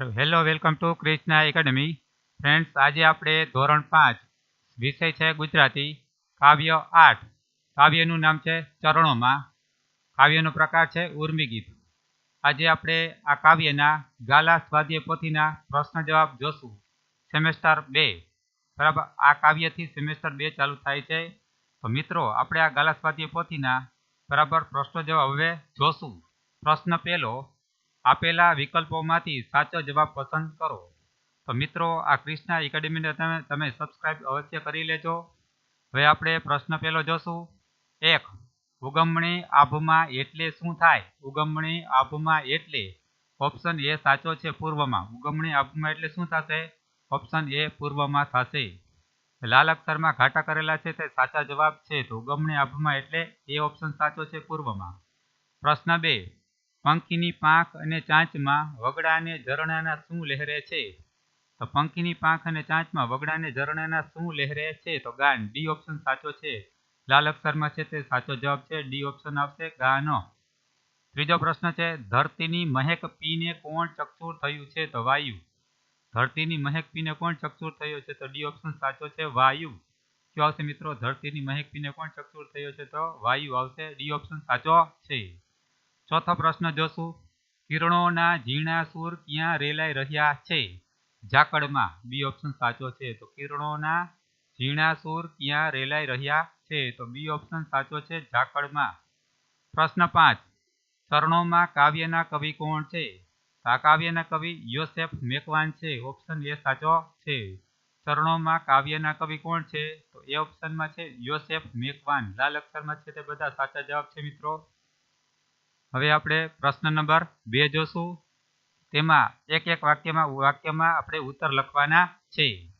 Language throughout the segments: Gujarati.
Hello welcome to Krishna academy friends આજે આપણે ધોરણ પાંચ, વિષય છે ગુજરાતી, કાવ્ય આઠ. કાવ્યનું નામ છે ચરણોમાં. કાવ્યનો પ્રકાર છે ઉર્મી ગીત. આજે આપણે આ કાવ્યના ગાલા સ્વાધ્યાય પોથીના પ્રશ્ન જવાબ જોશું. સેમેસ્ટર બે. બરાબર? આ કાવ્યથી સેમેસ્ટર બે ચાલુ થાય છે. તો મિત્રો, આપણે આ ગાલા સ્વાધ્યાય પોથીના બરાબર પ્રશ્નો જવાબ હવે જોશું. પ્રશ્ન પહેલો આપેલા વિકલ્પોમાંથી સાચો જવાબ પસંદ કરો. તો મિત્રો, આ ક્રિષ્ના એકેડેમીને તમે તમે સબસ્ક્રાઇબ અવશ્ય કરી લેજો. હવે આપણે પ્રશ્ન પહેલો જોશું. એક, ઉગમણી આભમાં એટલે શું થાય? ઉગમણી આભમાં એટલે ઓપ્શન એ સાચો છે પૂર્વમાં. ઉગમણી આભમાં એટલે શું થશે? ઓપ્શન એ પૂર્વમાં થશે. લાલ અક્ષરમાં ઘાટા કરેલા છે તે સાચા જવાબ છે. તો ઉગમણી આભમાં એટલે એ ઓપ્શન સાચો છે પૂર્વમાં. પ્રશ્ન બે પંખીની પાંખ અને ચાંચમાં વગડાને ઝરણાના શું લહેરે છે. તો પંખીની પાંખ અને ચાંચમાં વગડાને ઝરણાના શું લહેરે છે તો ગાન, ડી ઓપ્શન સાચો છે. લાલ અક્ષરમાં છે તે સાચો જવાબ છે, ડી ઓપ્શન આવશે ગાનો. ત્રીજો પ્રશ્ન છે, ધરતીની મહેક પીને કોણ ચકચૂર થયું છે તો વાયુ. ધરતીની મહેક પીને કોણ ચકચૂર થયો છે તો ડી ઓપ્શન સાચો છે, વાયુ. શું આવશે મિત્રો? ધરતીની મહેક પીને કોણ ચકચૂર થયો છે તો વાયુ આવશે, ડી ઓપ્શન સાચો છે. ચોથો પ્રશ્ન જોશું. કિરણોના ઝીણા સૂર ક્યાં રેલાઈ રહ્યા છે? ઝાકળમાં બી ઓપ્શન સાચો છે. તો કિરણોના ઝીણા સૂર ક્યાં રેલાઈ રહ્યા છે? તો બી ઓપ્શન સાચો છે ઝાકળમાં. પ્રશ્ન પાંચ. ચરણોમાં કાવ્યના કવિ કોણ છે? આ કાવ્યના કવિ યોસેફ મેકવાન છે. ઓપ્શન એ સાચો છે. ચરણોમાં કાવ્યના કવિ કોણ છે? તો એ ઓપ્શનમાં છે યોસેફ મેકવાન. લાલ અક્ષરમાં છે તે બધા સાચા જવાબ છે મિત્રો. હવે આપણે પ્રશ્ન નંબર બે જોશું. તેમાં એક એક વાક્યમાં વાક્યમાં આપણે ઉત્તર લખવાના છે.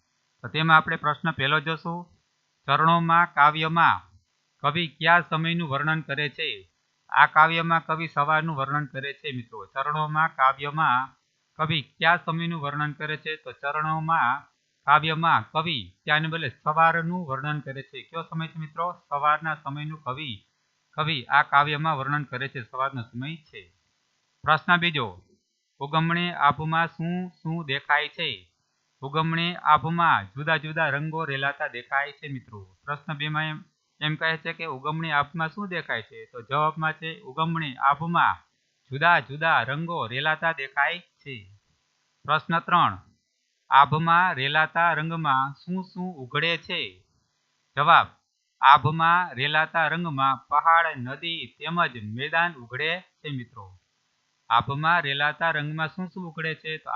તો તેમાં આપણે પ્રશ્ન પહેલો જોશું. ચરણોમાં કાવ્યમાં કવિ કયા સમયનું વર્ણન કરે છે? આ કાવ્યમાં કવિ સવારનું વર્ણન કરે છે મિત્રો. ચરણોમાં કાવ્યમાં કવિ કયા સમયનું વર્ણન કરે છે? તો ચરણોમાં કાવ્યમાં કવિ ત્યાંને બદલે સવારનું વર્ણન કરે છે. કયો સમય છે મિત્રો? સવારના સમયનું કવિ કવિ આ કાવ્યમાં વર્ણન કરે છે સવારનો સમય છે. પ્રશ્ન બીજો, ઉગમણી આભમાં શું શું દેખાય છે? ઉગમણી આભમાં જુદા જુદા રંગો રેલાતા દેખાય છે મિત્રો. પ્રશ્ન બેમાં એમ એમ કહે છે કે ઉગમણી આભમાં શું દેખાય છે? તો જવાબમાં છે, ઉગમણી આભમાં જુદા જુદા રંગો રેલાતા દેખાય છે. પ્રશ્ન ત્રણ, આભમાં રેલાતા રંગમાં શું શું ઉઘડે છે? જવાબ આભમાં રેલાતા રંગમાં પહાડ, નદી તેમજ મેદાન ઉઘડે છે મિત્રો. આભમાં રેલાતા રંગમાં શું શું ઉઘડે છે? તો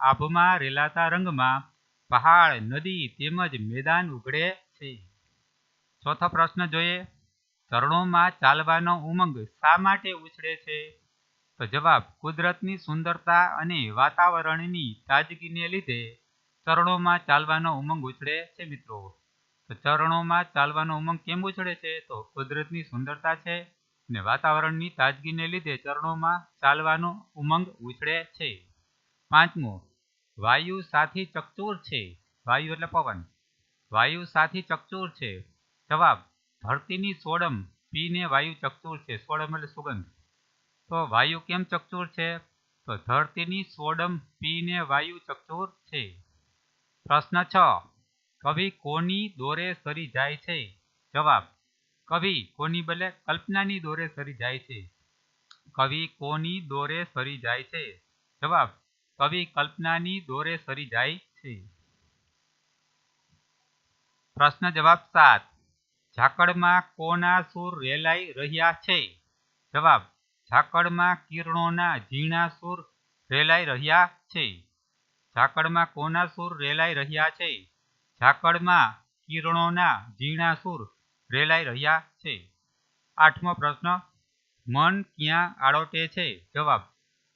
આભમાં રેલાતા રંગમાં પહાડ, નદી તેમજ મેદાન ઉઘડે છે. ચોથો પ્રશ્ન જોઈએ. ચરણોમાં ચાલવાનો ઉમંગ શા માટે ઉછળે છે? તો જવાબ, કુદરતની સુંદરતા અને વાતાવરણની તાજગીને લીધે ચરણોમાં ચાલવાનો ઉમંગ ઉછળે છે મિત્રો. તો ચરણોમાં ચાલવાનો ઉમંગ કેમ ઉછળે છે? તો કુદરતની સુંદરતા છે ને વાતાવરણની તાજગીને લીધે ચરણોમાં ચાલવાનો ઉમંગ ઉછળે છે. પાંચમો, વાયુ સાથી ચકચૂર છે. વાયુ એટલે પવન. વાયુ સાથી ચકચૂર છે. જવાબ, ધરતીની સોડમ પીને વાયુ ચકચૂર છે. સોડમ એટલે સુગંધ. તો વાયુ કેમ ચકચૂર છે? તો ધરતીની સોડમ પીને વાયુ ચકચૂર છે. પ્રશ્ન છ કવિ કોની દોરે સરી જાય છે? જવાબ, કવિ કોની બદલે કલ્પનાની દોરે સરી જાય છે? કવિ કોની દોરે સરી જાય છે? જવાબ, કવિ કલ્પનાની દોરે સરી જાય છે. પ્રશ્ન જવાબ સાત, ઝાકળમાં કોના સૂર રેલાઈ રહ્યા છે? જવાબ, ઝાકળમાં કિરણોના ઝીણા સૂર રેલાઈ રહ્યા છે. ઝાકળમાં કોના સૂર રેલાઈ રહ્યા છે? ઝાકળમાં કિરણોના ઝીણા સૂર રેલાઈ રહ્યા છે. આઠમો પ્રશ્ન, મન ક્યાં આડોટે છે? જવાબ,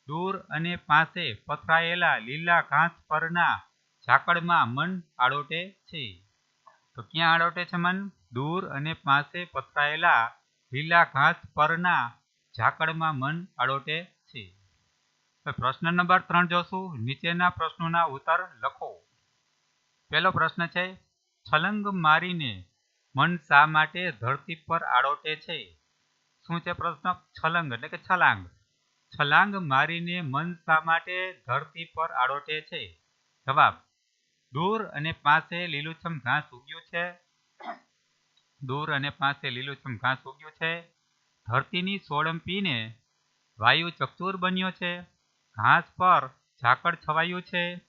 દૂર અને પાસે પથરાયેલા લીલા ઘાસ પરના ઝાકળમાં મન આડોટે છે. તો ક્યાં આડોટે છે મન? દૂર અને પાસે પથરાયેલા લીલા ઘાસ પરના ઝાકળમાં મન આડોટે છે. પ્રશ્ન નંબર ત્રણ જોશું. નીચેના પ્રશ્નોના ઉત્તર લખો. પહેલો પ્રશ્ન છે, છલંગ મારીને મન શા માટે ધરતી પર આડોટે છે? શું છે પ્રશ્ન? છલંગ, એટલે કે છલાંગ. છલાંગ મારીને મન શા માટે ધરતી પર આડોટે છે? જવાબ, દૂર અને પાસે લીલુંછમ ઘાસ ઉગ્યું છે. દૂર અને પાસે લીલુંછમ ઘાસ ઉગ્યું છે. ધરતીની સોડમ પીને વાયુ ચકચૂર બન્યો છે. ઘાસ પર ઝાકળ છવાયું છે.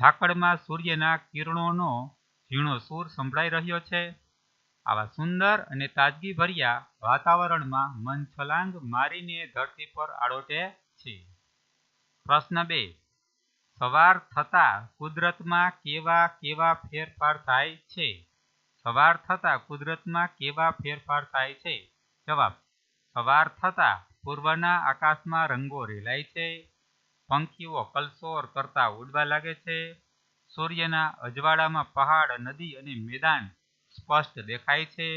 ઝાકળમાં સૂર્યના કિરણોનો ઝીણો સૂર સંભળાઈ રહ્યો છે. આવા સુંદર અને તાજગી ભર્યા વાતાવરણમાં મન છલાંગ મારીને ધરતી પર આડોટે છે. પ્રશ્ન બે. સવાર થતા કુદરતમાં કેવા કેવા ફેરફાર થાય છે? સવાર થતા કુદરતમાં કેવા ફેરફાર થાય છે? જવાબ. સવાર થતા પૂર્વના આકાશમાં રંગો રેલાય છે. પંખીઓ કલસોર કરતા ઉડવા લાગે છે. સૂર્યના અજવાળામાં પહાડ, નદી અને મેદાન સ્પષ્ટ દેખાય છે.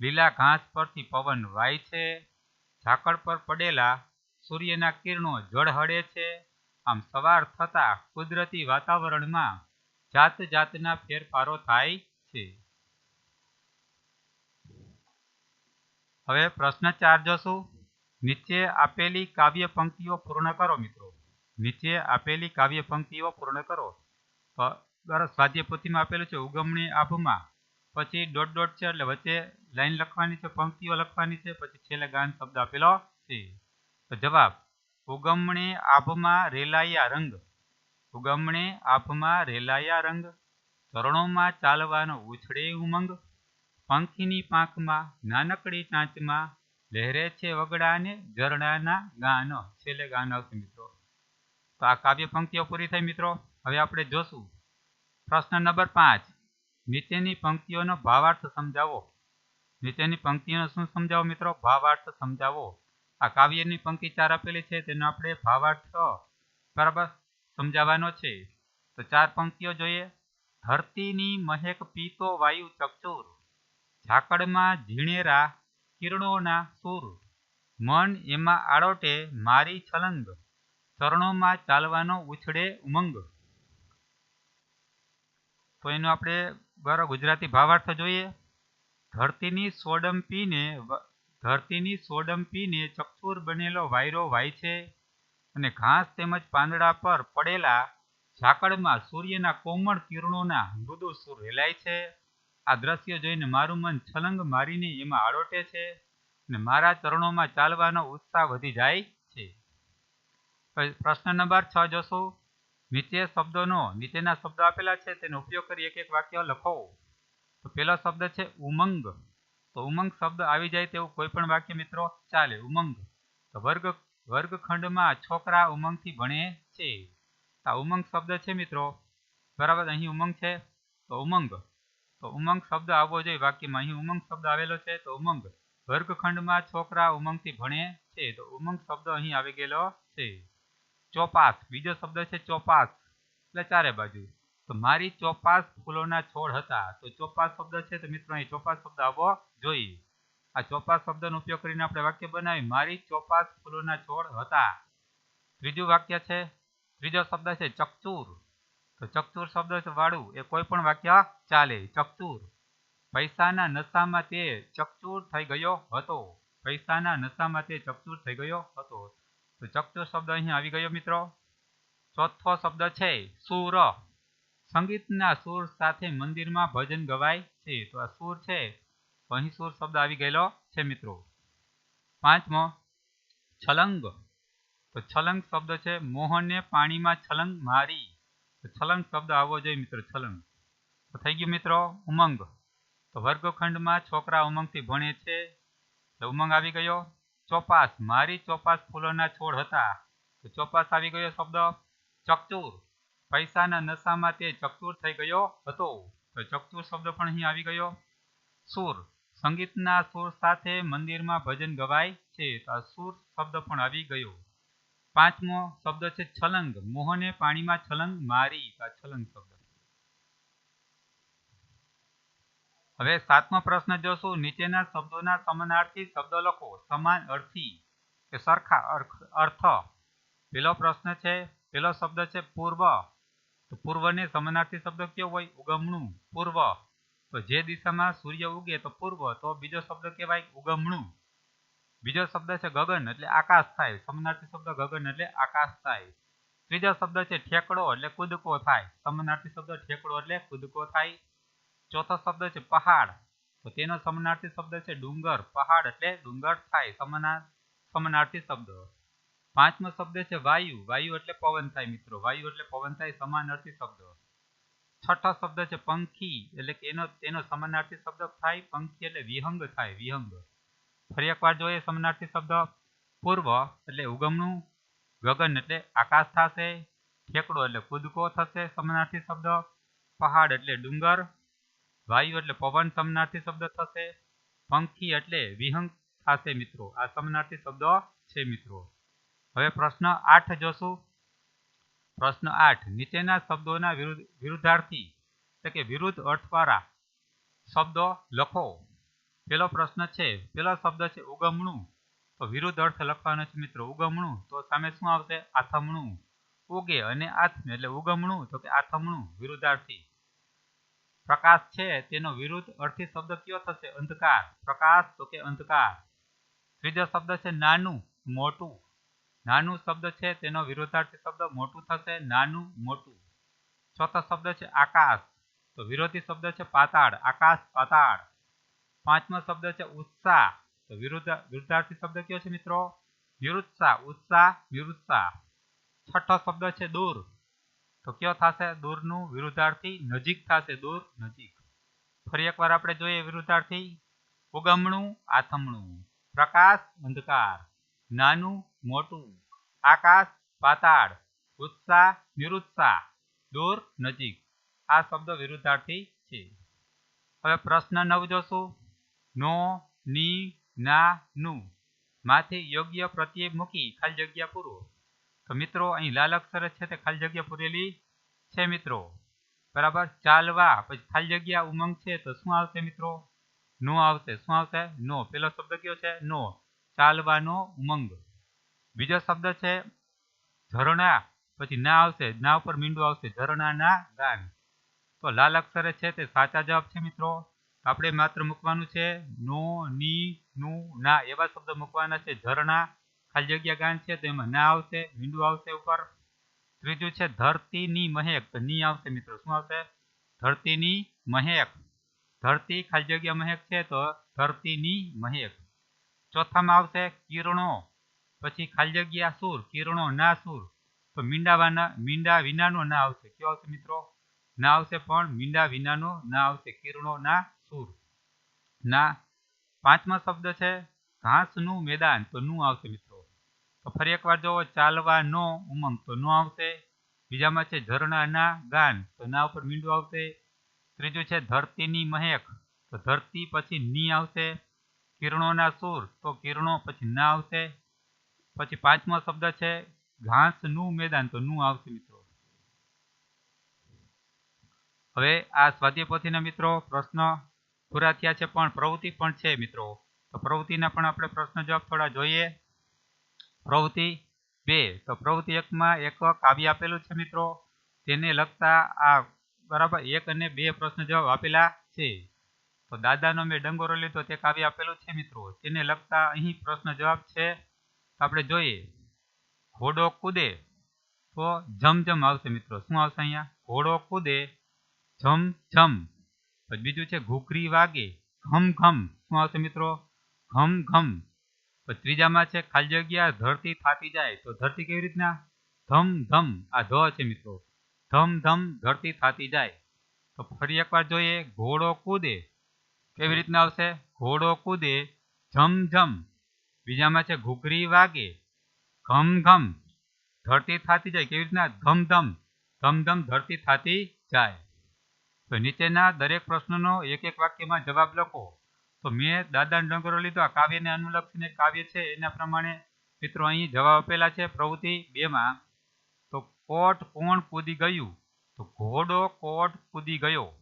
લીલા ઘાસ પરથી પવન વાય છે. ઝાકળ પર પડેલા સૂર્યના કિરણો ઝળહળે છે. આમ સવાર થતાં કુદરતી વાતાવરણમાં જાત જાતના ફેરફારો થાય છે. હવે પ્રશ્ન ચાર જોશું નીચે આપેલી કાવ્ય પંક્તિઓ પૂર્ણ કરો મિત્રો. નીચે આપેલી કાવ્ય પંક્તિઓ પૂર્ણ કરો. તો આપેલું છે ઉગમણી આભમાં. પછી ડોટ ડોટ છે એટલે વચ્ચે લાઈન લખવાની છે, પંક્તિઓ લખવાની છે, પછી છેલ્લે ગાન શબ્દ આપેલો છે. તો જવાબ, ઉગમણી આભમાં રેલાયા રંગ. ઉગમણી આભમાં રેલાયા રંગ. ચરણોમાં ચાલવાનો ઉછળે ઉમંગ. પંખીની પાંખમાં નાનકડી ચાંચમાં લહેરે છે વગડા ને ઝરણાના ગાનો. છેલ્લે ગાન આવશે મિત્રો. તો આ કાવ્ય પંક્તિઓ પૂરી થઈ મિત્રો. હવે આપણે જોશું. પ્રશ્ન નંબર પાંચ. નીચેની પંક્તિઓનો ભાવાર્થ સમજાવો. નીચેની પંક્તિઓનો શું સમજાવો મિત્રો? ભાવાર્થ સમજાવો. આ કાવ્યની પંક્તિ ચાર આપેલી છે, તેનો આપણે ભાવાર્થ બરાબર? સમજાવવાનો છે. તો ચાર પંક્તિઓ જોઈએ. ધરતીની મહેક પીતો વાયુ ચકચૂર. ઝાકળમાં ઝીણેરા કિરણોના સૂર. મન એમાં આડોટે મારી છલંગ. ચરણોમાં ચાલવાનો ઉછળે ઉમંગ. તો એનો આપણે બરાબર ગુજરાતી ભાવાર્થ જોઈએ. ધરતીની સોડમ ધરતીની સોડમ પીને બનેલો વાયરો વાય છે અને ઘાસ તેમજ પાંદડા પર પડેલા ઝાકળમાં સૂર્યના કોમળ કિરણોના મૃદુ સુર રેલાય છે. આ દ્રશ્ય જોઈને મારું મન છલંગ મારીને એમાં આડોટે છે અને મારા ચરણોમાં ચાલવાનો ઉત્સાહ વધી જાય પ્રશ્ન નંબર છ, જોશો. નીચે શબ્દોનો, નીચેના શબ્દો આપેલા છે, તેનો ઉપયોગ કરી એક એક વાક્ય લખો. તો પહેલો શબ્દ છે ઉમંગ. તો ઉમંગ શબ્દ આવી જાય તેવું કોઈ પણ વાક્ય, મિત્રો, ચાલે. ઉમંગ. તો વર્ગ, વર્ગખંડમાં છોકરા ઉમંગથી ભણે છે. આ ઉમંગ શબ્દ છે, મિત્રો. બરાબર? અહીં ઉમંગ છે. તો ઉમંગ. તો ઉમંગ શબ્દ આવવો જોઈએ વાક્યમાં. અહીં ઉમંગ શબ્દ આવેલો છે, તો ઉમંગ. વર્ગખંડમાં છોકરા ઉમંગથી ભણે છે. તો ઉમંગ શબ્દ અહીં આવી ગયેલો છે. ચોપાસ. બીજો શબ્દ છે ચોપાસ. એટલે ચારે બાજુ. તો મારી ચોપાસ ફૂલોના છોડ હતા. તો ચોપાસ શબ્દ છે તો મિત્રો અહીં ચોપાસ શબ્દ આવવો જોઈએ. આ ચોપાસ શબ્દનો ઉપયોગ કરીને આપણે વાક્ય બનાવી. મારી ચોપાસ ફૂલોના છોડ હતા. ત્રીજું વાક્ય છે, ત્રીજો શબ્દ છે ચકચૂર. તો ચકચૂર શબ્દ છે વાળું. એ કોઈ પણ વાક્ય ચાલે. ચકચૂર. પૈસાના નશામાં તે ચકચૂર થઈ ગયો હતો. પૈસાના નશામાં તે ચકચૂર થઈ ગયો હતો. તો ચકચો શબ્દ અહીં આવી ગયો મિત્રો. ચોથો શબ્દ છે સુર. સંગીતના સુર સાથે મંદિરમાં ભજન ગવાય છે. તો આ સુર છે. અહીં સુર શબ્દ આવી ગયેલો છે મિત્રો. પાંચમો, છલંગ. તો છલંગ શબ્દ છે. મોહનને પાણીમાં છલંગ મારી. તો છલંગ શબ્દ આવવો જોઈએ મિત્રો, છલંગ. તો થઈ ગયું મિત્રો, ઉમંગ. તો વર્ગખંડમાં છોકરા ઉમંગથી ભણે છે. તો ઉમંગ આવી ગયો. ચોપાસ, મારી ચોપાસ ફૂલોના છોડ હતા. તો ચોપાસ આવી ગયો શબ્દ? ચકચૂર. પૈસાના નશામાં તે ચકચૂર થઈ ગયો હતો. તો ચકચૂર શબ્દ પણ અહીં આવી ગયો. સુર. સંગીતના સુર સાથે મંદિરમાં ભજન ગવાય છે. તો આ સુર શબ્દ પણ આવી ગયો. પાંચમો શબ્દ છે છલંગ. મોહને પાણીમાં છલંગ મારી. આ છલંગ શબ્દ. હવે સાતમો પ્રશ્ન જોશું. નીચેના શબ્દોના સમાનાર્થી શબ્દો લખો. સમાન અર્થી. કે સરખા અર્થ પેલો પ્રશ્ન છે, પેલો શબ્દ છે પૂર્વ. તો પૂર્વને સમાનાર્થી શબ્દ કયો હોય? ઉગમણું. પૂર્વ. તો જે દિશામાં સૂર્ય ઉગે તો પૂર્વ. તો બીજો શબ્દ કહેવાય ઉગમણું. બીજો શબ્દ છે ગગન, એટલે આકાશ થાય. સમાનાર્થી શબ્દ ગગન, એટલે આકાશ થાય. ત્રીજો શબ્દ છે ઠેકડો, એટલે કૂદકો થાય. સમાનાર્થી શબ્દ ઠેકડો, એટલે કૂદકો થાય. ચોથો શબ્દ છે પહાડ. તો તેનો સમાનાર્થી શબ્દ છે ડુંગર. પહાડ એટલે ડુંગર થાય, સમાના, સમાનાર્થી શબ્દ. પાંચમો શબ્દ છે વાયુ. વાયુ એટલે પવન થાય મિત્રો. વાયુ એટલે પવન થાય, સમાનાર્થી શબ્દ. છઠ્ઠો શબ્દ છે પંખી. એટલે એનો, તેનો સમાનાર્થી શબ્દ થાય, પંખી એટલે વિહંગ થાય, વિહંગ. ફરી એકવાર જોઈએ સમાનાર્થી શબ્દ. પૂર્વ એટલે ઉગમનું ગગન એટલે આકાશ થશે, ઠેકડો એટલે કૂદકો થશે, સમાનાર્થી શબ્દ. પહાડ એટલે ડુંગર. વાયુ એટલે પવન સમનાર્થી શબ્દ થશે. પંખી એટલે વિહંગ થશે મિત્રો. આ સમનાર્થી શબ્દો છે મિત્રો. હવે પ્રશ્ન આઠ જોશું. પ્રશ્ન આઠ, નીચેના શબ્દોના વિરુદ્ધ, વિરુદ્ધાર્થી, એટલે કે વિરુદ્ધ અર્થવાળા શબ્દો લખો. પેલો પ્રશ્ન છે, પેલો શબ્દ છે ઉગમણું. તો વિરુદ્ધ અર્થ લખવાનો છે મિત્રો. ઉગમણું, તો સામે શું આવશે? આથમણું. ઉગે અને આથમે, એટલે ઉગમણું, તો કે આથમણું, વિરુદ્ધાર્થી. પ્રકાશ છે, તેનો વિરુદ્ધ અર્થી શબ્દ કયો થશે? અંધકાર. પ્રકાશ, તો કે અંધકાર. ત્રીજો શબ્દ છે નાનું, મોટું. નાનું શબ્દ છે, તેનો વિરોધાર્થી શબ્દ મોટું થશે, નાનું, મોટું. ચોથો શબ્દ છે આકાશ, તો વિરોધી શબ્દ છે પાતાળ, આકાશ, પાતાળ. પાંચમો શબ્દ છે ઉત્સાહ, તો વિરુદ્ધ, વિરુદ્ધાર્થી શબ્દ કયો છે મિત્રો? નિરુત્સાહ ઉત્સાહ વિરુત્સાહ છઠ્ઠો શબ્દ છે દૂર તો કયો થશે દૂરનું? વિરુદ્ધાર્થી નજીક થશે દૂર, નજીક. ફરી એકવાર આપણે જોઈએ વિરુદ્ધાર્થી. ઉગમણું, આથમણું. પ્રકાશ, અંધકાર. નાનું, મોટું. આકાશ, પાતાળ. ઉત્સાહ, નિરુત્સાહ. દૂર, નજીક. આ શબ્દ વિરુદ્ધાર્થી છે. હવે પ્રશ્ન નવ જોશું. નો, ની, ના, નું. માંથી યોગ્ય પ્રત્યય મૂકી, ખાલી જગ્યા પૂરો. તો મિત્રો, અહીં લાલ અક્ષર છે તે ખાલી જગ્યા પૂરેલી છે મિત્રો. બરાબર? ચાલવા. પછી ખાલી જગ્યા ઉમંગ છે તો શું આવશે મિત્રો? નો આવશે. શું આવશે? નો. પેલો શબ્દ કયો છે? નો. ચાલવાનો ઉમંગ. બીજો શબ્દ છે ઝરણા. પછી ના આવશે. ના ઉપર મીંડું આવશે. ઝરણાના ગાન. તો લાલ અક્ષરે છે તે સાચા જવાબ છે મિત્રો. આપણે માત્ર મૂકવાનું છે નો, ની, નું, ના. એવા શબ્દ મૂકવાના છે. ઝરણા ખાલી જગ્યા ગાન છે, તો એમાં ના આવશે મીંડું આવશે ઉપર. ત્રીજું છે, ધરતીની મહેક. તો ની આવશે મિત્રો, શું આવશે? ધરતીની મહેક. ધરતી ખાલી જગ્યા મહેક છે, તો ધરતીની મહેક. ચોથામાં આવશે કિરણો. પછી ખાલી જગ્યા સુર, કિરણો ના સુર. તો મીંડાવાના, મીંડા વિનાનો ના આવશે. કયો આવશે મિત્રો? ના આવશે પણ મીંડા વિનાનો ના આવશે. કિરણો ના સુર. ના. પાંચમા શબ્દ છે, ઘાસનું મેદાન. તો નું આવશે મિત્રો. તો ફરી એકવાર જોવો ચાલવાનો ઉમંગ. તો નો આવશે. બીજામાં છે ઝરણાના ગાન. તો ના ઉપર મીંડું આવશે. ત્રીજું છે ધરતીની મહેક. તો ધરતી પછી ની આવશે. કિરણોના સુર. તો કિરણો પછી ના આવશે. પછી પાંચમો શબ્દ છે ઘાસનું મેદાન. તો નું આવશે મિત્રો. હવે આ સ્વાધ્યાય મિત્રો પ્રશ્ન પૂરા થયા છે પણ પ્રવૃત્તિ પણ છે મિત્રો. તો પ્રવૃત્તિના પણ આપણે પ્રશ્ન જવાબ થોડા જોઈએ. પ્રવૃત્તિ બે. તો પ્રવૃત્તિ એકમાં એક કાવ્ય આપેલું છે મિત્રો. તેને લગતા આ બરાબર એક અને બે પ્રશ્ન જવાબ આપેલા છે. તો દાદાનો મેં ડંગોરો લીધો, તે કાવ્ય આપેલું છે મિત્રો. તેને લગતા અહીં પ્રશ્ન જવાબ છે. આપણે જોઈએ. ઘોડો કૂદે તો જમજમ આવશે મિત્રો. શું આવશે અહીંયા? ઘોડો કૂદે જમ પછી બીજું છે, ઘૂઘરી વાગે ઘમ ઘમ શું આવશે મિત્રો? ઘમ ઘમ પછી ત્રીજામાં છે, ખાલી જગ્યા ધરતી થાતી જાય તો ધરતી કેવી રીતના? ધમ ધમ. આ ધ છે મિત્રો. ધમ ધમ ધરતી થાતી જાય. તો ફરી એકવાર જોઈએ, ઘોડો કૂદે. કેવી રીતના આવશે? ઘોડો કૂદે. ઝમ ઝમ બીજામાં છે, ઘૂઘરી વાગે. ઘમ ઘમ ધરતી થાતી જાય. કેવી રીતના? ધમ ધમ. ધમ ધમ ધરતી થાતી જાય. તો નીચેના દરેક પ્રશ્નનો એક એક વાક્યમાં જવાબ લખો. તો મેં દાદાનો ડંગરો લીધો. આ કાવ્યને અનુલક્ષીને કાવ્ય છે, એના પ્રમાણે મિત્રો અહીં જવાબ આપેલા છે, પ્રવૃત્તિ બેમાં, તો કોટ કોણ કૂદી ગયું? તો ઘોડો કોટ કૂદી ગયો.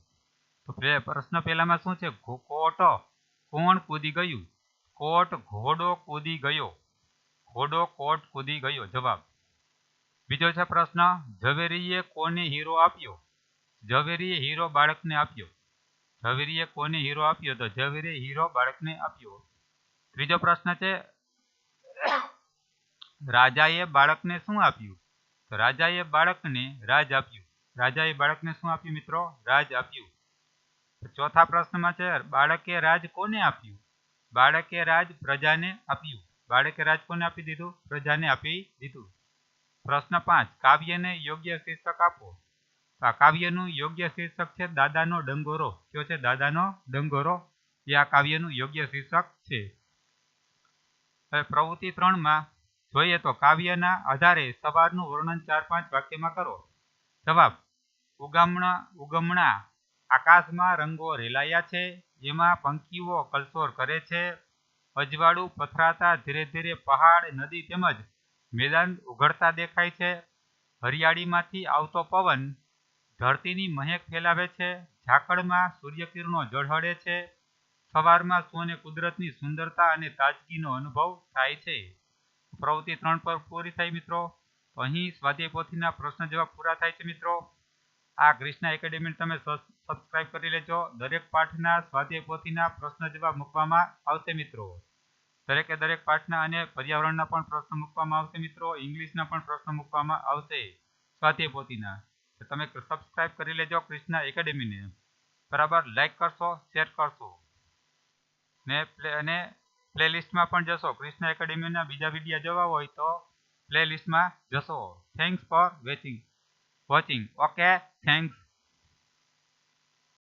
તો પ્રશ્ન પહેલામાં શું છે? કોટ કોણ કૂદી ગયું? કોટ ઘોડો કૂદી ગયો. ઘોડો કોટ કૂદી ગયો. જવાબ. બીજો છે પ્રશ્ન, ઝવેરીએ કોને હીરો આપ્યો? ઝવેરીએ હીરો બાળકને આપ્યો. ઝવેરીએ કોને હીરો આપ્યો તો ઝવેરીએ હીરો બાળકને આપ્યો. ત્રીજો પ્રશ્ન છે, રાજાએ બાળકને શું આપ્યું? તો રાજાએ બાળકને રાજ આપ્યું. રાજાએ બાળકને શું આપ્યું મિત્રો? રાજ આપ્યું. ચોથા પ્રશ્નમાં છે, બાળકે રાજ કોને આપ્યું? બાળકે રાજ પ્રજાને આપ્યું. બાળકે રાજ કોને આપી દીધું? પ્રજાને આપી દીધું. પ્રશ્ન પાંચ, કાવ્યને યોગ્ય શીર્ષક આપો. કાવ્યનું યોગ્ય શીર્ષક છે દાદાનો ડંગોરો. કયો છે? દાદાનો ડંગોરો. એ આ કાવ્યનું યોગ્ય શીર્ષક છે. હવે પ્રવૃત્તિ ત્રણમાં જોઈએ તો કાવ્યના આધારે સવારનું વર્ણન ચાર પાંચ વાક્યમાં કરો. જવાબ, ઉગમણા ઉગમણા. આકાશમાં રંગો રેલાયા છે, જેમાં પંખીઓ કલસોર કરે છે. અજવાળું પથરાતા ધીરે ધીરે પહાડ, નદી તેમજ મેદાન ઉઘડતા દેખાય છે. હરિયાળીમાંથી આવતો પવન ધરતીની મહેક ફેલાવે છે, ઝાકળમાં સૂર્યકિરણો ઝળહળે છે, સવારમાં સોને કુદરતની સુંદરતા અને તાજગીનો અનુભવ થાય છે. પ્રવૃત્તિ ત્રણ પર પૂરી થઈ મિત્રો. અહીં સ્વાધ્યાય પોથીના પ્રશ્ન જવાબ પૂરા થાય છે મિત્રો. આ ક્રિષ્ના એકેડેમી તમે સબસ્ક્રાઇબ કરી લેજો. દરેક પાઠના સ્વાધ્યાય પોથીના પ્રશ્ન જવાબ મૂકવામાં આવશે મિત્રો. દરેકે દરેક પાઠના અને પર્યાવરણના પણ પ્રશ્ન મૂકવામાં આવશે મિત્રો. ઇંગ્લિશના પણ પ્રશ્ન મૂકવામાં આવશે સ્વાધ્યાય પોથીના. તો તમે સબસ્ક્રાઇબ કરી લેજો ક્રિષ્ના એકેડેમીને બરાબર? લાઈક કરશો શેર કરશો. ને અને પ્લેલિસ્ટમાં પણ જશો. ક્રિષ્ના એકેડેમીના બીજા વીડિયો જોવા હોય તો પ્લેલિસ્ટમાં જશો. Thanks for watching watching okay thanks